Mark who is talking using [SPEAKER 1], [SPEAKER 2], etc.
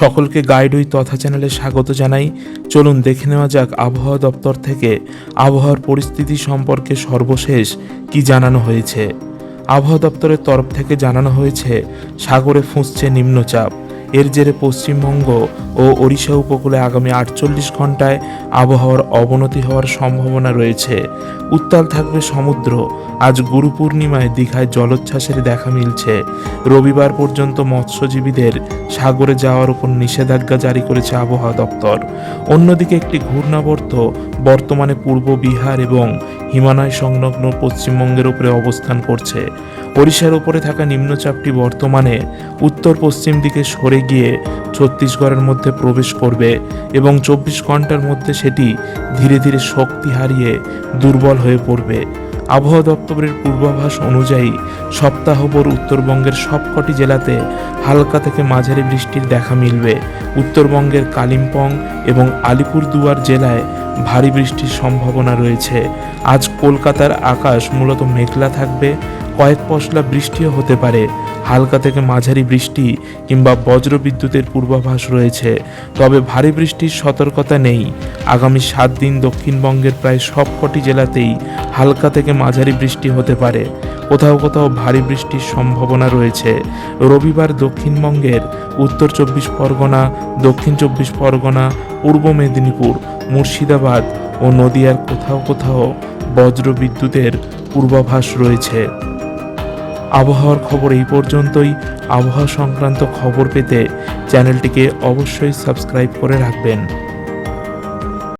[SPEAKER 1] সকলকে গাইডই তথা চ্যানেলে স্বাগত জানাই। চলুন দেখে নেওয়া যাক আবহাওয়া দপ্তর থেকে আবহাওয়ার পরিস্থিতি সম্পর্কে সর্বশেষ কি জানানো হয়েছে। আবহাওয়া দপ্তরের তরফ থেকে জানানো হয়েছে, সাগরে ফুঁসছে নিম্নচাপ। এর জেরে পশ্চিমবঙ্গ ও ওড়িশা উপকূলে আগামী আটচল্লিশ ঘন্টায় আবহাওয়ার অবনতি হওয়ার সম্ভাবনা রয়েছে। উত্তাল থাকবে সমুদ্র। আজ গুরু পূর্ণিমায় দীঘায় জলোচ্ছ্বাসের দেখা মিলছে। রবিবার পর্যন্ত মৎস্যজীবীদের সাগরে যাওয়ার উপর নিষেধাজ্ঞা জারি করেছে আবহাওয়া দপ্তর। অন্যদিকে একটি ঘূর্ণাবর্ত বর্তমানে পূর্ব বিহার এবং হিমালয় সংলগ্ন পশ্চিমবঙ্গের উপরে অবস্থান করছে। ওড়িশার উপরে থাকা নিম্নচাপটি বর্তমানে উত্তর পশ্চিম দিকে সরে গিয়ে ছত্তিশগড়ের মধ্যে প্রবেশ করবে এবং চব্বিশ ঘণ্টার মধ্যে সেটি ধীরে ধীরে শক্তি হারিয়ে দুর্বল হয়ে পড়বে। আবহাওয়া দপ্তরের পূর্বাভাস অনুযায়ী সপ্তাহভর উত্তরবঙ্গের সবকটি জেলাতে হালকা থেকে মাঝারি বৃষ্টির দেখা মিলবে। উত্তরবঙ্গের কালিম্পং এবং আলিপুরদুয়ার জেলায় ভারী বৃষ্টির সম্ভাবনা রয়েছে। আজ কলকাতার আকাশ মূলত মেঘলা থাকবে। কয়েক পশলা বৃষ্টিও হতে পারে। হালকা থেকে মাঝারি বৃষ্টি কিংবা বজ্রবিদ্যুতের পূর্বাভাস রয়েছে। তবে ভারী বৃষ্টির সতর্কতা নেই। আগামী সাত দিন দক্ষিণবঙ্গের প্রায় সবকটি জেলাতেই হালকা থেকে মাঝারি বৃষ্টি হতে পারে। কোথাও কোথাও ভারী বৃষ্টির সম্ভাবনা রয়েছে। রবিবার দক্ষিণবঙ্গের উত্তর চব্বিশ পরগনা, দক্ষিণ চব্বিশ পরগনা, পূর্ব মেদিনীপুর, মুর্শিদাবাদ ও নদিয়ার কোথাও কোথাও বজ্রবিদ্যুতের পূর্বাভাস রয়েছে। আবহাওয়ার খবর এই পর্যন্তই। আবহাওয়া সংক্রান্ত খবর পেতে চ্যানেলটিকে অবশ্যই সাবস্ক্রাইব করে রাখবেন।